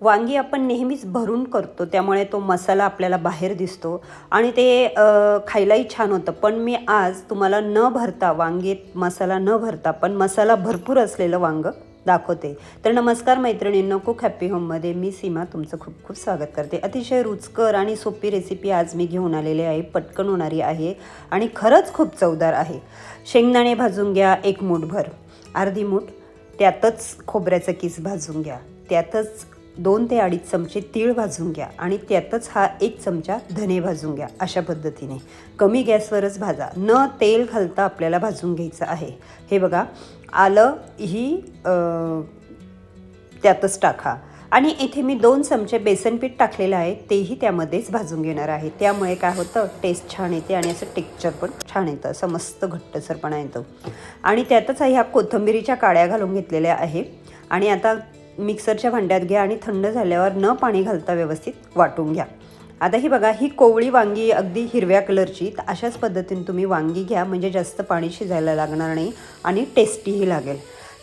वांगी आपण नेहमीच भरून करतो त्यामुळे तो मसाला आपल्याला बाहेर दिसतो. आणि ते खायलाही छान होतं. पण मी आज तुम्हाला न भरता वांगेत मसाला न भरता पण मसाला भरपूर असलेलं वांग दाखवते. तर नमस्कार मैत्रिणींनो कुक हॅपी होममध्ये मी सीमा तुमचं खूप खूप स्वागत करते. अतिशय रुचकर आणि सोपी रेसिपी आज मी घेऊन आलेली आहे. पटकन होणारी आहे आणि खरंच खूप चवदार आहे. शेंगदाणे भाजून घ्या एक मूठभर. अर्धी मूठ त्यातच खोबऱ्याचं किस भाजून घ्या. त्यातच दोन ते अडीच चमचे तीळ भाजून घ्या आणि त्यातच हा एक चमचा धने भाजून घ्या अशा पद्धतीने. कमी गॅसवरच भाजा. न तेल घालता आपल्याला भाजून घ्यायचं आहे. हे बघा आलं ही त्यातच टाका. आणि इथे मी दोन चमचे बेसन पीठ टाकलेलं आहे तेही त्यामध्येच भाजून घेणार आहे. त्यामुळे काय होतं टेस्ट छान येते आणि असं टेक्स्चर पण छान येतं. असं मस्त घट्टसरपणा येतो. आणि त्यातच ह्या कोथिंबिरीच्या काड्या घालून घेतलेल्या आहे. आणि आता मिक्सरच्या भांड्यात घ्या आणि थंड झाल्यावर न पाणी घालता व्यवस्थित वाटून घ्या. आता ही बघा ही कोवळी वांगी अगदी हिरव्या कलरची तर अशाच पद्धतीने तुम्ही वांगी घ्या म्हणजे जास्त पाणी शिजायला लागणार नाही आणि टेस्टीही लागेल.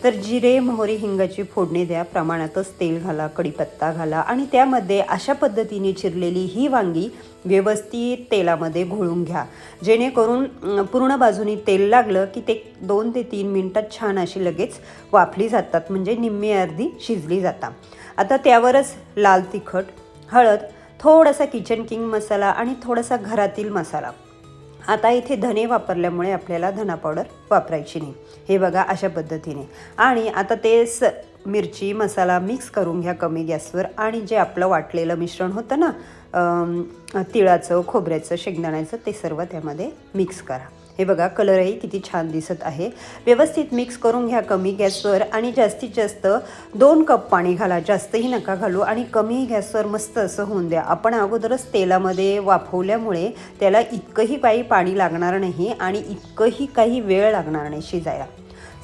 तर जिरे मोहरी हिंगाची फोडणी द्या. प्रमाणातच तेल घाला कढीपत्ता घाला आणि त्यामध्ये अशा पद्धतीने चिरलेली ही वांगी व्यवस्थित तेलामध्ये घोळून घ्या. जेणेकरून पूर्ण बाजूनी तेल लागलं की ते दोन ते तीन मिनटात छान अशी लगेच वाफली जातात म्हणजे निम्मी अर्धी शिजली जातात. आता त्यावरच लाल तिखट हळद थोडासा किचन किंग मसाला आणि थोडासा घरातील मसाला. आता इथे धने वापरल्यामुळे आपल्याला धना पावडर वापरायची नाही. हे बघा अशा पद्धतीने. आणि आता ते स मिरची मसाला मिक्स करून घ्या कमी गॅसवर. आणि जे आपलं वाटलेलं मिश्रण होतं ना तिळाचं खोबऱ्याचं शेंगदाण्याचं ते सर्व त्यामध्ये मिक्स करा. हे बघा कलरही किती छान दिसत आहे. व्यवस्थित मिक्स करून घ्या कमी गॅसवर आणि जास्तीत जास्त दोन कप पाणी घाला. जास्तही नका घालू आणि कमी गॅसवर मस्त असं होऊन द्या. आपण अगोदरच तेलामध्ये वाफवल्यामुळे त्याला इतकंही काही पाणी लागणार नाही आणि इतकंही काही वेळ लागणार नाही शिजायला.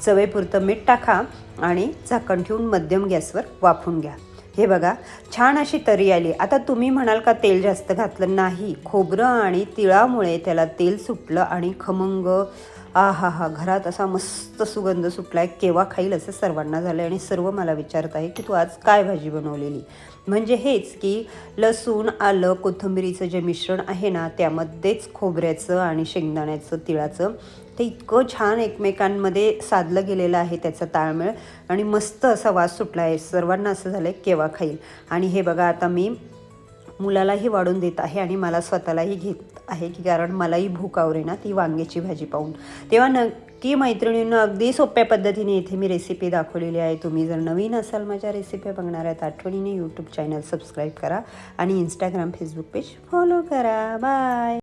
चवेपुरतं मीठ टाका आणि झाकण ठेवून मध्यम गॅसवर वाफवून घ्या. हे बघा छान अशी तरी आली. आता तुम्ही म्हणाल का तेल जास्त घातलं? नाही. खोबरं आणि तिळामुळे त्याला तेल सुटलं आणि खमंग आ हा हा घरात असा मस्त सुगंध सुटला आहे केव्हा खाईल असं सर्वांना झालं आणि सर्व मला विचारत आहे की तू आज काय भाजी बनवलेली? म्हणजे हेच की लसूण आलं कोथिंबिरीचं जे मिश्रण आहे ना त्यामध्येच खोबऱ्याचं आणि शेंगदाण्याचं तिळाचं ते इतकं छान एकमेकांमध्ये साधलं गेलेलं आहे त्याचा ताळमेळ आणि मस्त असा वास सुटला आहे सर्वांना असं झालं आहे केव्हा खाईल? आणि हे बघा आता मी मुलालाही वाढून देत आहे आणि मला स्वतःलाही घेत आहे की कारण मलाही भूक आवरेना ती वांग्याची भाजी पाहून. तेव्हा नक्की मैत्रिणींना अगदी सोप्या पद्धतीने इथे मी रेसिपी दाखवलेली आहे. तुम्ही जर नवीन असाल माझ्या रेसिपी बघणार आहेत आठवणीने यूट्यूब चॅनल सबस्क्राईब करा आणि इंस्टाग्राम फेसबुक पेज फॉलो करा. बाय